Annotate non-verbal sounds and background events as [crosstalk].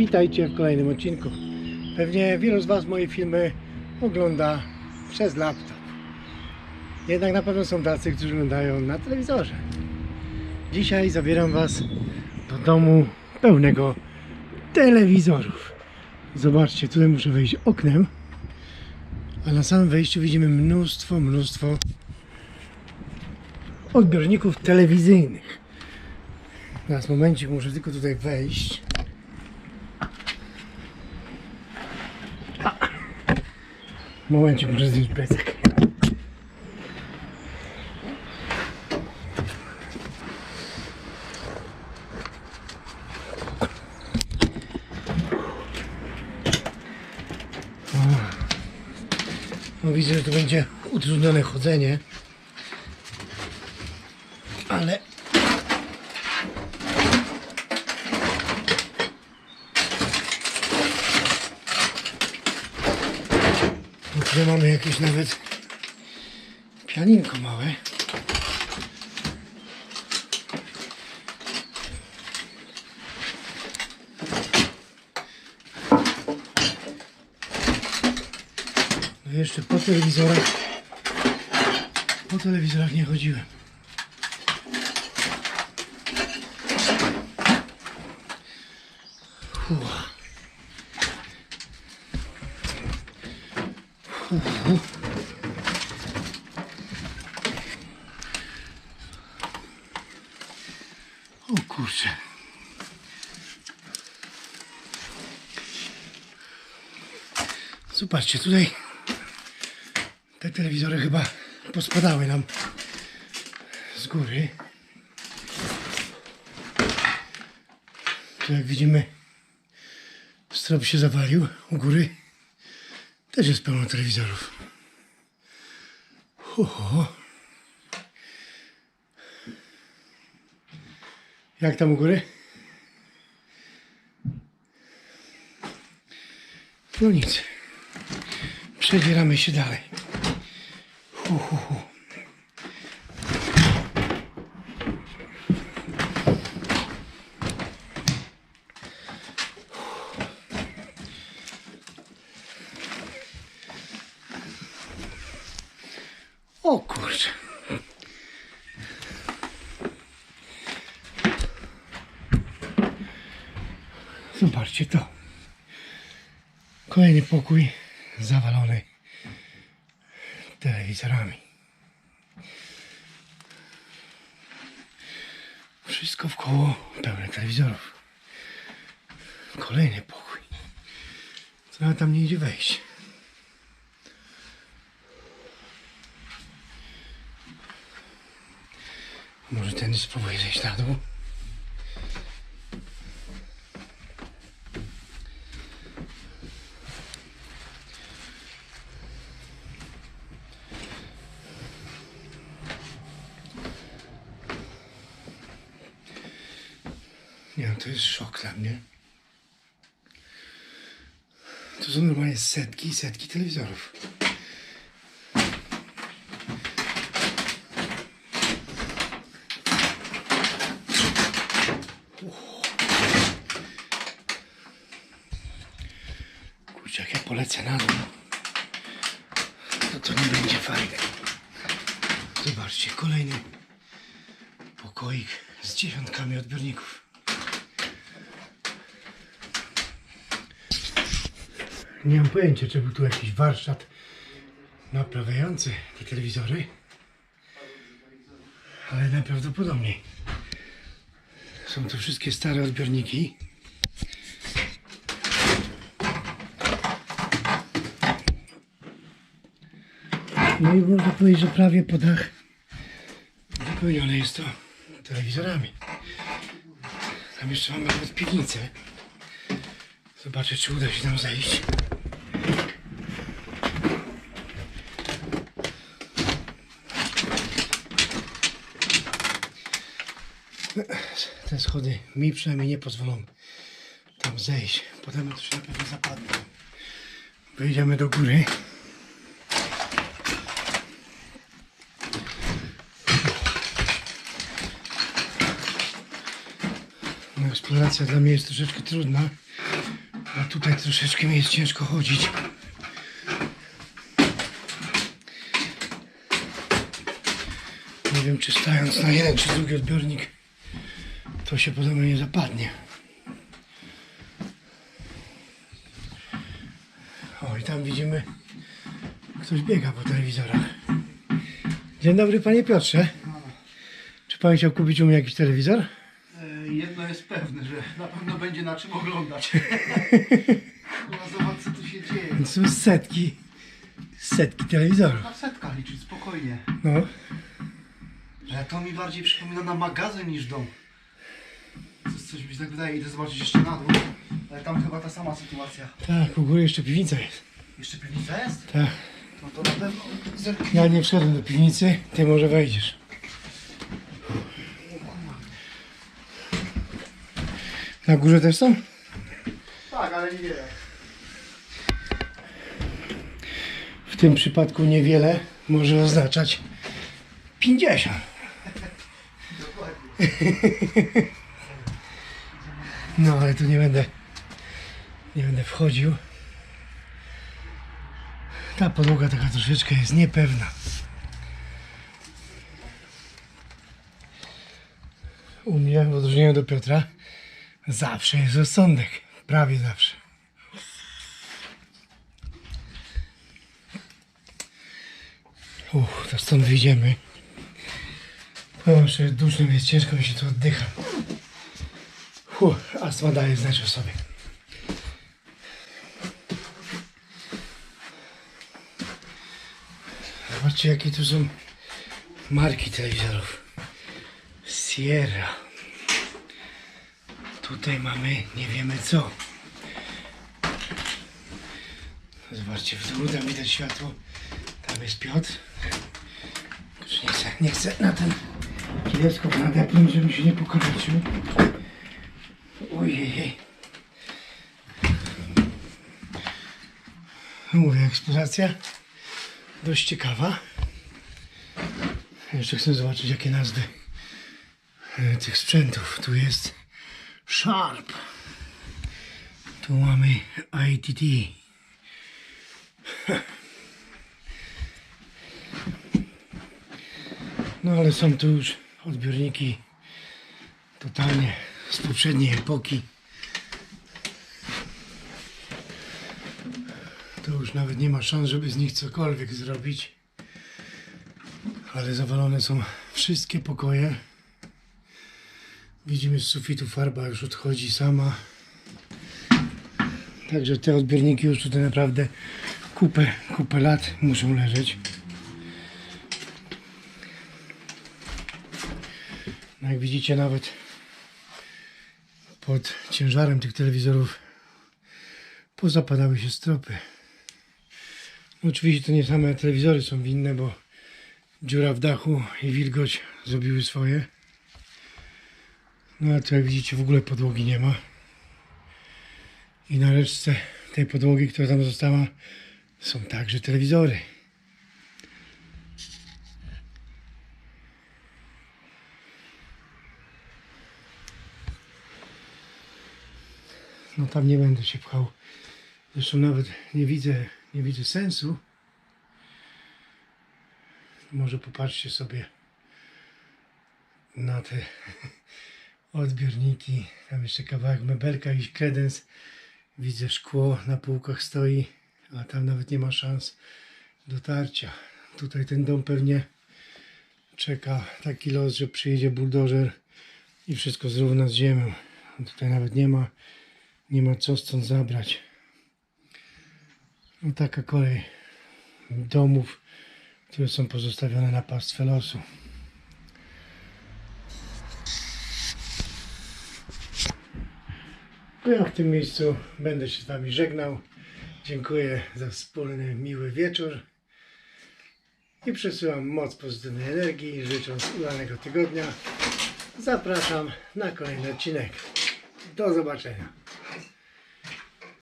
Witajcie w kolejnym odcinku. Pewnie wielu z Was moje filmy ogląda przez laptop. Jednak na pewno są tacy, którzy oglądają na telewizorze. Dzisiaj zabieram Was do domu pełnego telewizorów. Zobaczcie, tutaj muszę wejść oknem, a na samym wejściu widzimy mnóstwo, mnóstwo odbiorników telewizyjnych. Teraz momencik, muszę tylko tutaj wejść. Momencik, muszę zdjąć plecak. No widzę, że to będzie utrudnione chodzenie. Ale Tutaj mamy jakieś nawet pianinko małe. No jeszcze po telewizorach po telewizorach nie chodziłem. Uff. O kurczę. Zobaczcie, tutaj te telewizory chyba pospadały nam z góry. Tu jak widzimy strop się zawalił u góry. Też jest pełno telewizorów. Oho. Jak tam u góry? No nic. Przedzieramy się dalej. Hu, hu, hu. O kurczę. Zobaczcie to. Kolejny pokój zawalony telewizorami. Wszystko w koło pełne telewizorów. Kolejny pokój. Co tam nie idzie wejść. Może ten spróbuję zejść na dół. Nie wiem, to jest szok dla mnie. To są normalnie setki i setki telewizorów. Kurczę, jak ja polecę na dół, to to nie będzie fajne. Zobaczcie, kolejny pokoik z dziesiątkami odbiorników. Nie mam pojęcia, czy był tu jakiś warsztat naprawiający te telewizory, ale najprawdopodobniej są to wszystkie stare odbiorniki. No i można powiedzieć, że prawie po dach wypełnione jest to telewizorami. Tam jeszcze mamy nawet piwnicę. Zobaczę, czy uda się tam zejść. Te schody mi przynajmniej nie pozwolą tam zejść. Potem to się na pewno zapadnie. Wyjdziemy do góry. Eksploracja dla mnie jest troszeczkę trudna, a tutaj troszeczkę mi jest ciężko chodzić. Nie wiem, czy stając na jeden czy drugi odbiornik, to się podobno nie zapadnie. O, i tam widzimy, ktoś biega po telewizorach. Dzień dobry, panie Piotrze. Czy pan chciał kupić u mnie jakiś telewizor? E, Jedno jest pewne, że na pewno będzie na czym oglądać. [laughs] Kurwa, zobacz co tu się dzieje. To są setki, setki telewizorów. Na setkach liczyć, spokojnie. No, Ale to mi bardziej przypomina na magazyn niż dom. Coś, coś mi się tak wydaje, idę zobaczyć jeszcze na dół. Ale tam chyba ta sama sytuacja. tak, u góry jeszcze piwnica jest. Jeszcze piwnica jest? Tak. No to na pewno. Ja nie wszedłem do piwnicy, ty może wejdziesz. Na górze też są? Tak, ale niewiele. W tym przypadku niewiele może oznaczać 50. Dokładnie. [laughs] No ale tu nie będę nie będę wchodził. Ta podłoga taka troszeczkę jest niepewna. U mnie w odróżnieniu do Piotra zawsze jest rozsądek. Prawie zawsze. Uff, to stąd wyjdziemy. Że duszno jest ciężko mi się tu oddycha. Uff, astma daje znać o sobie. Zobaczcie jakie tu są marki telewizorów. Sierra. Tutaj mamy nie wiemy co. Zobaczcie, w dół tam widać światło. Tam jest Piotr. Kurczę, Nie chcę, nie chcę na ten teleskop nadepnąć, żebym się nie pokaleczył. Ojej. Mówię, eksploracja dość ciekawa. Jeszcze chcę zobaczyć, jakie nazwy e, tych sprzętów. Tu jest Sharp. Tu mamy ITT. [laughs] No ale są tu już odbiorniki totalnie z poprzedniej epoki. To już nawet nie ma szans, żeby z nich cokolwiek zrobić. Ale zawalone są wszystkie pokoje. Widzimy z sufitu farba już odchodzi sama. Także te odbiorniki już tutaj naprawdę kupę, kupę lat muszą leżeć. No jak widzicie nawet pod ciężarem tych telewizorów pozapadały się stropy. No oczywiście to nie same telewizory są winne, bo dziura w dachu i wilgoć zrobiły swoje. No a tu jak widzicie w ogóle podłogi nie ma. I na resztce tej podłogi, która tam została, są także telewizory. No tam nie będę się pchał. Zresztą nawet nie widzę, nie widzę sensu. Może popatrzcie sobie na te odbiorniki. Tam jeszcze kawałek mebelka, jakiś kredens. Widzę szkło na półkach stoi, a tam nawet nie ma szans dotarcia. Tutaj ten dom pewnie czeka taki los, że przyjedzie buldożer i wszystko zrówna z ziemią. Tutaj nawet nie ma, nie ma co stąd zabrać. No taka kolej domów, które są pozostawione na pastwę losu. Ja w tym miejscu będę się z Wami żegnał. Dziękuję za wspólny, miły wieczór. I przesyłam moc pozytywnej energii, życząc udanego tygodnia. Zapraszam na kolejny odcinek. Do zobaczenia.